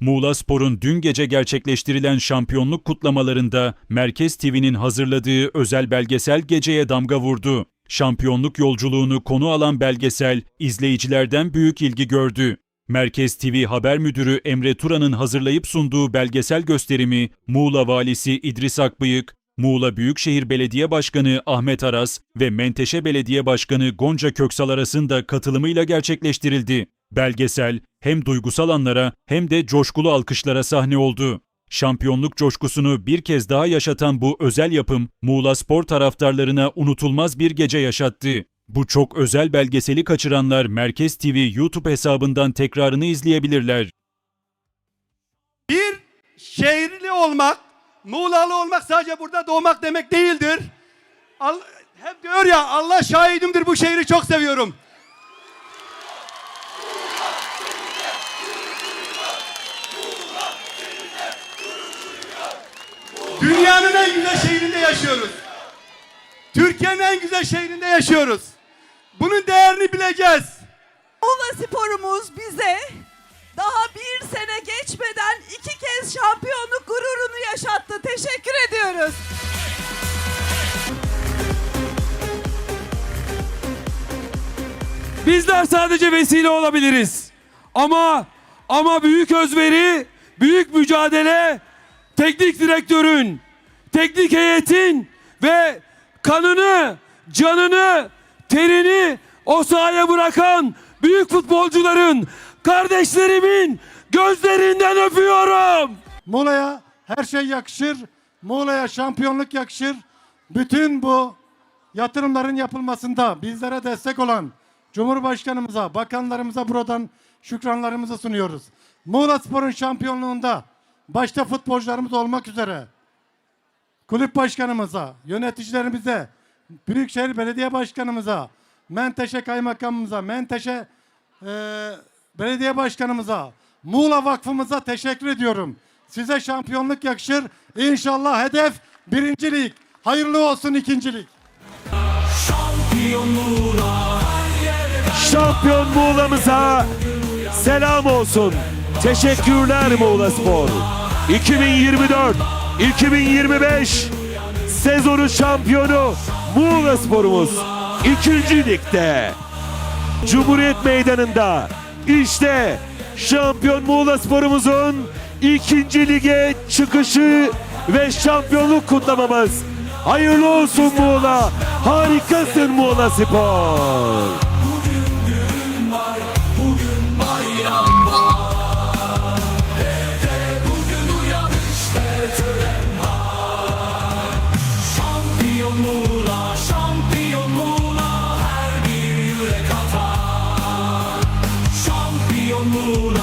Muğla Spor'un dün gece gerçekleştirilen şampiyonluk kutlamalarında Merkez TV'nin hazırladığı özel belgesel geceye damga vurdu. Şampiyonluk yolculuğunu konu alan belgesel izleyicilerden büyük ilgi gördü. Merkez TV Haber Müdürü Emre Turan'ın hazırlayıp sunduğu belgesel gösterimi Muğla Valisi İdris Akbıyık, Muğla Büyükşehir Belediye Başkanı Ahmet Aras ve Menteşe Belediye Başkanı Gonca Köksal arasında katılımıyla gerçekleştirildi. Belgesel hem duygusal anlara hem de coşkulu alkışlara sahne oldu. Şampiyonluk coşkusunu bir kez daha yaşatan bu özel yapım Muğla spor taraftarlarına unutulmaz bir gece yaşattı. Bu çok özel belgeseli kaçıranlar Merkez TV YouTube hesabından tekrarını izleyebilirler. Bir şehirli olmak, Muğlalı olmak sadece burada doğmak demek değildir. Al- hep diyor ya Allah şahidimdir bu şehri çok seviyorum. Dünyanın en güzel şehrinde yaşıyoruz. Türkiye'nin en güzel şehrinde yaşıyoruz. Bunun değerini bileceğiz. Muğla sporumuz bize daha bir sene geçmeden iki kez şampiyonluk gururunu yaşattı. Teşekkür ediyoruz. Bizler sadece vesile olabiliriz. Ama ama büyük özveri, büyük mücadele teknik direktörün, teknik heyetin ve kanını, canını, terini o sahaya bırakan büyük futbolcuların, kardeşlerimin gözlerinden öpüyorum. Muğla'ya her şey yakışır. Muğla'ya şampiyonluk yakışır. Bütün bu yatırımların yapılmasında bizlere destek olan Cumhurbaşkanımıza, bakanlarımıza buradan şükranlarımızı sunuyoruz. Muğla Spor'un şampiyonluğunda başta futbolcularımız olmak üzere kulüp başkanımıza, yöneticilerimize, Büyükşehir Belediye Başkanımıza, Menteşe Kaymakamımıza, Menteşe eee, Belediye Başkanımıza, Muğla Vakfımıza teşekkür ediyorum. Size şampiyonluk yakışır. İnşallah hedef birincilik. Hayırlı olsun ikincilik. Şampiyon Muğla'mıza selam olsun. Teşekkürler Muğla Spor. 2024-2025 sezonu şampiyonu Muğla Spor'umuz. İkinci ligde. Cumhuriyet Meydanı'nda işte şampiyon Muğla Spor'umuzun ikinci lige çıkışı ve şampiyonluk kutlamamız. Hayırlı olsun Muğla. Harikasın Muğla Spor. moon.